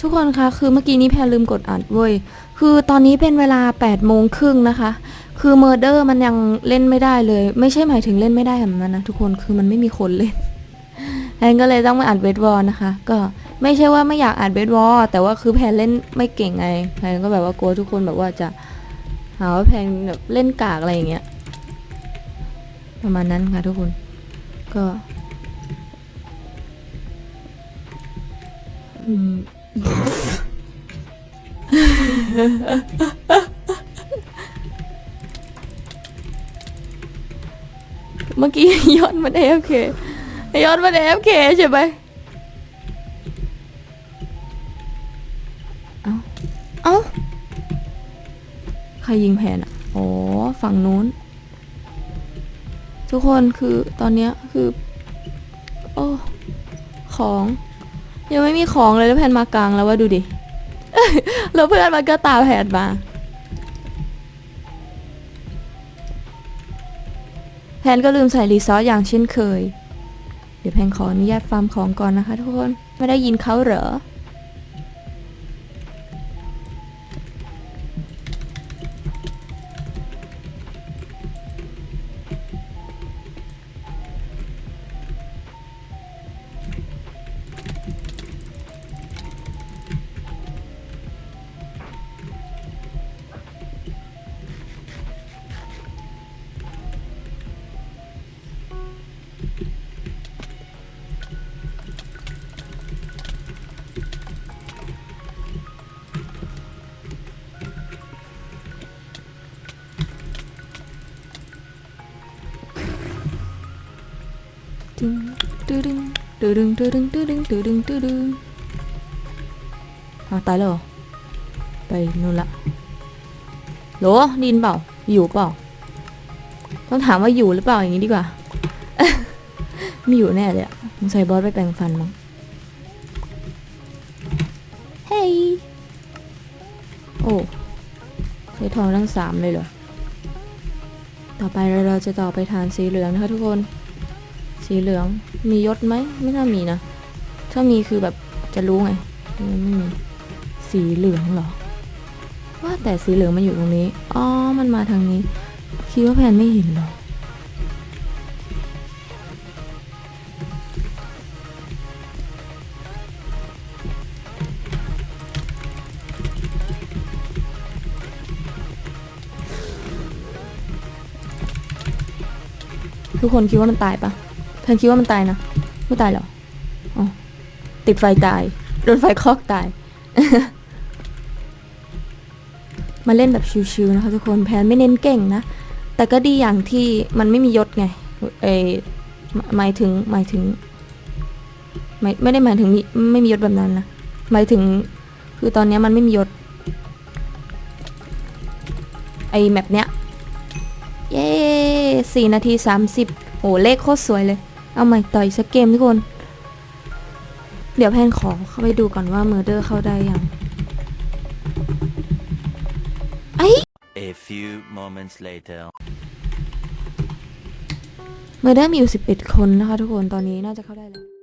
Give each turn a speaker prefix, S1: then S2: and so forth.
S1: ทุกคนคะคือเมื่อกี้นี้แพรลืมกดอัดเว้ย คือตอนนี้เป็นเวลา8ปดโมงครึ่งนะคะ คือเมอร์เดอร์มันยังเล่นไม่ได้เลย ไม่ใช่หมายถึงเล่นไม่ได้แบบนั้นนะทุกคน คือมันไม่มีคนเล่นแพนก็เลยต้องมาอัดเวทวอลนะคะ ก็ไม่ใช่ว่าไม่อยากอัดเวทวอลแต่ว่าคือแพนเล่นไม่เก่งไง แพนก็แบบว่ากลัวทุกคนแบบว่าจะหาว่าแพนแบบเล่นกากอะไรอย่างเงี้ย ประมาณนั้นค่ะทุกคน ก็ อืม เมื่อกี้ย้อดมัน AFK ยอดมัน AFK ใช่ไหมเอาเอาใครยิงแผนอะอ๋อฝั่งนู้น ทุกคนคือตอนเนี้ยคือ โอ้ ของ ยังไม่มีของเลยแล้วแผนมากลางแล้วว่าดูดิแล้วเพื่อนมันก็ตามแผนมาแพนก็ลืมใส่รีซอสอย่างเช่นเคย เดี๋ยวแพนขออนุญาตฟาร์มของก่อนนะคะทุกคน ไม่ได้ยินเขาเหรอ ตึงตึดึงตึดึงตึดึงตึงตึงตึดึงอ้าตายแล้วไปนู่นละโหลดินเปล่า อยู่เปล่า ต้องถามว่าอยู่หรือเปล่าอย่างนี้ดีกว่า ไม่อยู่แน่เลยอะสงสัยบอสไปแปรงฟันมั้ง เฮ้ย โอ้ใช้ทองทั้งสามเลยเหรอ ต่อไปเราจะต่อไปทานสีเหลืองนะคะทุกคน สีเหลือง มียศไหม ไม่น่ามีนะ ถ้ามีคือแบบจะรู้ไง ไม่มี สีเหลืองเหรอ ว่าแต่สีเหลืองมันอยู่ตรงนี้ อ๋อ มันมาทางนี้ คิดว่าแพนไม่เห็นหรอ ทุกคนคิดว่ามันตายปะ แพนคิดว่ามันตายนะ ไม่ตายหรออ๋อติดไฟตาย โดนไฟคลอกตาย มาเล่นแบบชิวๆนะคะทุกคน แพนไม่เน้นเก่งนะ แต่ก็ดีอย่างที่มันไม่มียศไง เอหมายถึงหมายถึงไม่ไม่ได้หมายถึงมีไม่มียศแบบนั้นนะ หมายถึงคือตอนนี้มันไม่มียศ ไอแมปเนี้ย เย้สี่นาทีสามสิบโอ้เลขโคตรสวยเลย เอาใหม่ต่ออีกสักเกมทุกคน เดี๋ยวแพนขอเข้าไปดูก่อนว่าเมอร์เดอร์เข้าได้ยัง
S2: A few moments later.
S1: เมอร์เดอร์มีอยู่11 คนนะคะทุกคนตอนนี้น่าจะเข้าได้แล้ว